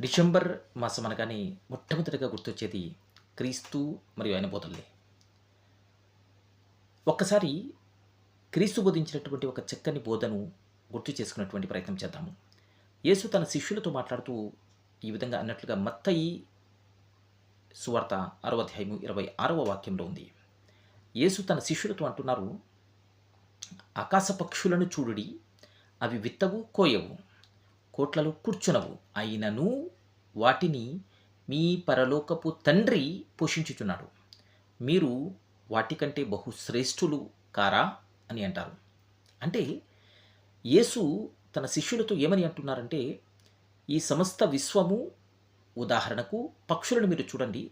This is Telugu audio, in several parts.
డిసెంబర్ మాసం అనగానే మొట్టమొదటిగా గుర్తొచ్చేది క్రీస్తు మరియు ఆయన బోధల్లే ఒక్కసారి క్రీస్తు బోధించినటువంటి ఒక చక్కని బోధను గుర్తు చేసుకున్నటువంటి ప్రయత్నం చేద్దాము. యేసు తన శిష్యులతో మాట్లాడుతూ ఈ విధంగా అన్నట్లుగా మత్తయి సువార్త ఆరవ అధ్యాయము ఇరవై ఆరవ వాక్యంలో ఉంది. యేసు తన శిష్యులతో అంటున్నారు ఆకాశ పక్షులను చూడుడి అవి విత్తవు కోయవు. కోట్లలో కూర్చునవు. అయినను వాటిని మీ పరలోకపు తండ్రి పోషించుచున్నాడు. మీరు వాటికంటే బహుశ్రేష్ఠులు కారా అని అంటారు. అంటే యేసు తన శిష్యులతో ఏమని అంటున్నారంటే ఈ సమస్త విశ్వము ఉదాహరణకు పక్షులను మీరు చూడండి.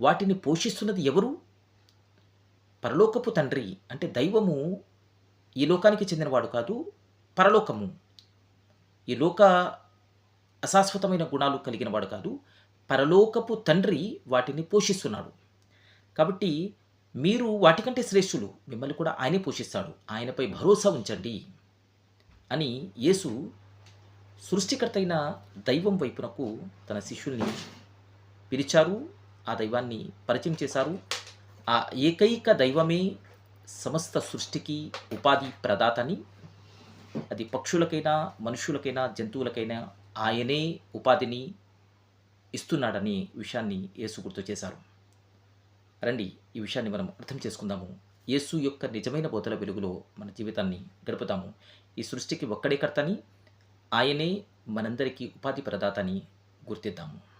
వాటిని పోషిస్తున్నది ఎవరు? పరలోకపు తండ్రి అంటే దైవము ఈ లోకానికి చెందినవాడు కాదు పరలోకము. ఈ లోక అశాశ్వతమైన గుణాలు కలిగిన వాడు కాదు. పరలోకపు తండ్రి వాటిని పోషిస్తున్నాడు. కాబట్టి మీరు వాటికంటే శ్రేష్ఠులు. మిమ్మల్ని కూడా ఆయనే పోషిస్తాడు. ఆయనపై భరోసా ఉంచండి అని యేసు సృష్టికర్త అయిన దైవం వైపునకు తన శిష్యుల్ని పిలిచారు. ఆ దైవాన్ని పరిచయం చేశారు. ఆ ఏకైక దైవమే సమస్త సృష్టికి ఉపాధి ప్రదాతని అది పక్షులకైనా మనుషులకైనా జంతువులకైనా ఆయనే ఉపాధిని ఇస్తున్నాడని విషయాన్ని యేసు గుర్తు చేశారు. రండి ఈ విషయాన్ని మనం అర్థం చేసుకుందాము. యేసు యొక్క నిజమైన బోధల వెలుగులో మన జీవితాన్ని గడుపుతాము. ఈ సృష్టికి ఒక్కడే కర్తని ఆయనే మనందరికీ ఉపాధి ప్రదాతని గుర్తిద్దాము.